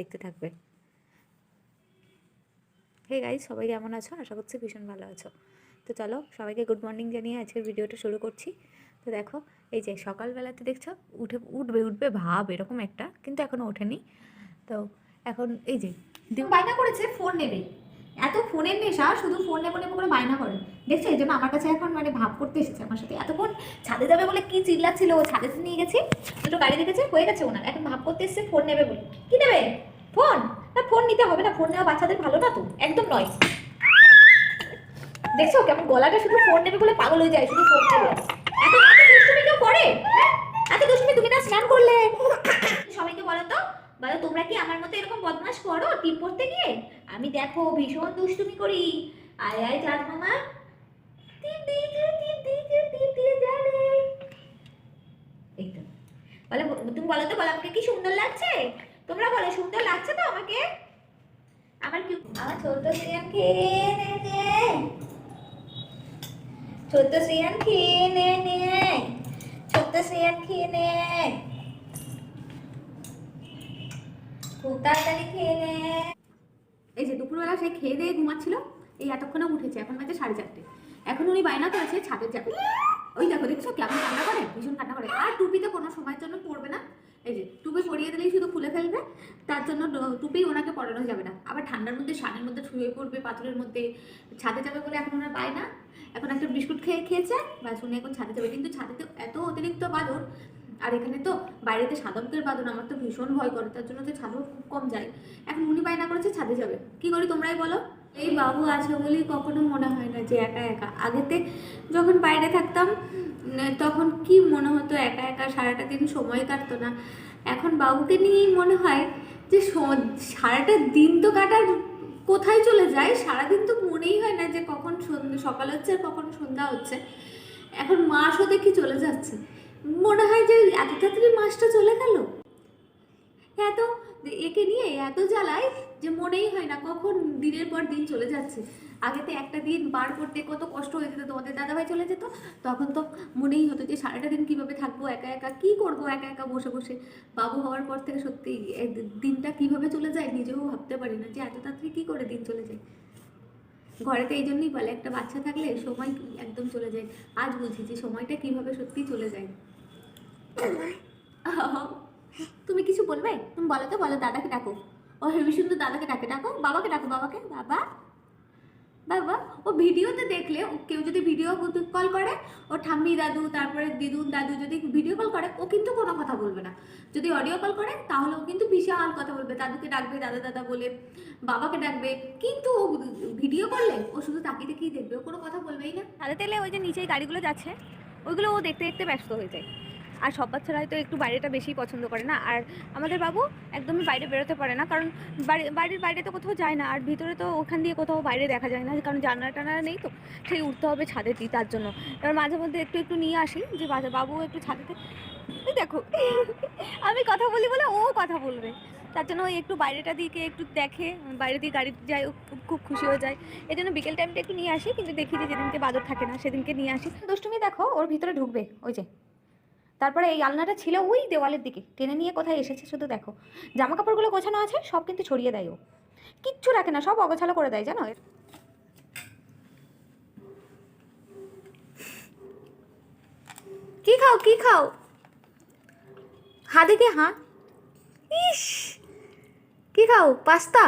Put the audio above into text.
দেখতে থাকবে hey guys সবাই কেমন আছো? আশা করছি ভীষণ ভালো আছো। তো চলো, সবাইকে গুড মর্নিং জানিয়ে আজকের ভিডিওটা শুরু করছি। তো দেখো, এই যে সকালবেলাতে দেখছ, উঠে, উঠবে উঠবে ভাব এরকম একটা, কিন্তু এখনও ওঠেনি। তো এখন এই যে বায়না করেছে ফোন নেবে। এত ফোনের নেশা, শুধু ফোন নেব নেব করে বায়না করে। দেখছ, এই জন্য আমার কাছে এখন মানে ভাব করতে এসেছে। আমার সাথে এতক্ষণ ছাদে যাবে বলে কি চিল্লাচ্ছিল ও ছাদে নিয়ে গেছি। দুটো গাড়ি দেখেছে, হয়ে গেছে ওনার। এখন ভাব করতে এসেছে ফোন নেবে বলে। কি নেবে নিতে হবে না ফোন নেওয়া বাচ্চাদের ভালো না তো? একদম নয়। দেখছ কেমন গলাটা শুধু ফোন নেবে বলে পাগল হয়ে যায়, শুধু ফোন নেবে। হ্যাঁ? তুমি না স্নান করলে? কি আমার মতো এরকম বদমাশ করো টিপ পড়তে গিয়ে? আমি দেখো ভীষণ দুষ্টুমি করি। আয় আয় চাঁদ মামা। টিপ টিপ টিপ দিয়ে তো। বলে, তুমি বলো তো, বলো, আমাকে কি সুন্দর লাগছে? তোমরা বলো, সুন্দর লাগছে তো আমাকে? আমার কি? আমার ছোট শ্রিয়ান খেয়ে নে। নে ছোট শ্রিয়ান খেয়ে নে। নে ছোট শ্রিয়ান খেয়ে নে। খুব তাড়াতাড়ি খেয়ে নে। এই যে দুপুরবেলা সে খেয়ে দিয়ে ঘুমাচ্ছিল, এই এতক্ষণে উঠেছে, এখন বাজে সাড়ে চারটে। এখন উনি বায়না করেছে ছাদে যাবে ওই দেখো, দেখছ? কেমন কান্না করে ভীষণ কান্না করে আর টুপিতে কোনো সময়ের জন্য পড়বে না এই যে টুপি পরিয়ে দিলেই শুধু খুলে ফেলবে তার জন্য টুপি ওনাকে পরানো যাবে না। আবার ঠান্ডার মধ্যে সানের মধ্যে শুয়ে পড়বে পাথরের মধ্যে ছাদে যাবে বলে এখন ওনার পায় না। এখন একটা বিস্কুট খেয়ে খেয়েছে বা শুনে এখন ছাদে যাবে। কিন্তু ছাদেতে এত অতিরিক্ত বাদর, আর এখানে তো বাইরেতে সাদকের বাদন আমার তো ভীষণ ভয় করে, তার জন্য তো ছাদও খুব কম যায়। এখন উনি বায়না করেছে, ছাদে যাবে। কি করি তোমরাই বলো? এই বাবু আছে বলেই কখনো মনে হয় না যে একা একা। আগেতে যখন বাইরে থাকতাম তখন কি মনে হতো, একা একা সারাটা দিন সময় কাটতো না। এখন বাবুকে নিয়েই মনে হয় যে সারাটা দিন তো কাটার কোথায় চলে যায়? সারাদিন তো মনেই হয় না যে কখন সকাল হচ্ছে আর কখন সন্ধ্যা হচ্ছে। এখন মাসও দেখি চলে যাচ্ছে। মনে হয় যে এত তাড়াতাড়ি মাসটা চলে গেল? এত একে নিয়ে এত জ্বালায় যে মনেই হয় না কখন দিনের পর দিন চলে যাচ্ছে। আগে তো একটা দিন বার করতে কত কষ্ট হয়ে যেত তোমাদের দাদাভাই চলে যেত তখন তো মনেই হতো যে সারাটা দিন কীভাবে থাকব একা একা কি করব একা একা বসে বসে। বাবু হওয়ার পর থেকে সত্যি দিনটা কীভাবে চলে যায় নিজেও ভাবতে পারি না যে এত তাড়াতাড়ি কী করে দিন চলে যায়। ঘরেতে এই জন্যই বলে একটা বাচ্চা থাকলে সময় একদম চলে যায়। আজ বুঝি যে সময়টা কীভাবে সত্যি চলে যায়। তুমি কিছু বলবে? তুমি বলো তো, বলো দাদাকে ডাকো। ও হেবি সুন্দর দাদাকে ডাকে, ডাকো, বাবাকে ডাকো, বাবাকে। বাবা বাবা, ও ভিডিওতে দেখলে কেউ যদি ভিডিও কল করে, ও ঠাম্মি দাদু, তারপরে দিদুন দাদু যদি ভিডিও কল করে, ও কিন্তু কোনো কথা বলবে না। যদি অডিও কল করে, তাহলে ও কিন্তু বিশাল কথা বলবে। দাদুকে ডাকবে, দাদা দাদা বলে, বাবাকে ডাকবে। কিন্তু ও ভিডিও করলে, ও শুধু তাকিয়ে তাকিয়ে দেখবে, ও কোনো কথা বলবেই না। তাদের তেলে ওই যে নিচেই গাড়িগুলো যাচ্ছে, ওইগুলো ও দেখতে দেখতে ব্যস্ত হয়ে যায়। আর সব বাচ্চারা হয়তো একটু বাইরেটা বেশি পছন্দ করে না। আর আমাদের বাবু একদমই বাইরে বেরোতে পারে না, কারণ বাড়ি, বাড়ির বাইরে তো কোথাও যায় না, আর ভিতরে তো ওখান দিয়ে কোথাও বাইরে দেখা যায় না, কারণ জানলা টানা নেই তো, সেই উঠতে হবে ছাদেতেই তার জন্য। এবার মাঝে মধ্যে একটু একটু নিয়ে আসি, যে বাবু একটু ছাদেতে দেখো, আমি কথা বলি বলে ও কথা বলবে। তার জন্য ওই একটু বাইরেটা দিকে একটু দেখে, বাইরে দিয়ে গাড়ি যায় খুব খুশি হয়ে যায়। এই জন্য বিকেল টাইমটা একটু নিয়ে আসি, কিন্তু দেখি যে যেদিনকে বাদর থাকে না, সেদিনকে নিয়ে আসি। দুষ্টুমি দেখো, ওর ভিতরে ঢুকবে, ওই যে। তারপরে এই আলনাটা ছিল ওই দেওয়ালের দিকে। টেনে নিয়ে কোথায় এসেছে শুধু দেখো। জামা কাপড়গুলো গোছানো আছে, সব কিন্তু ছড়িয়ে দেয় ও। কিচ্ছু রাখে না, সব অগোছালো করে দেয়, জানো? কি খাও কি খাও? হা দেখে হা? ইস! কি খাও? পাস্তা?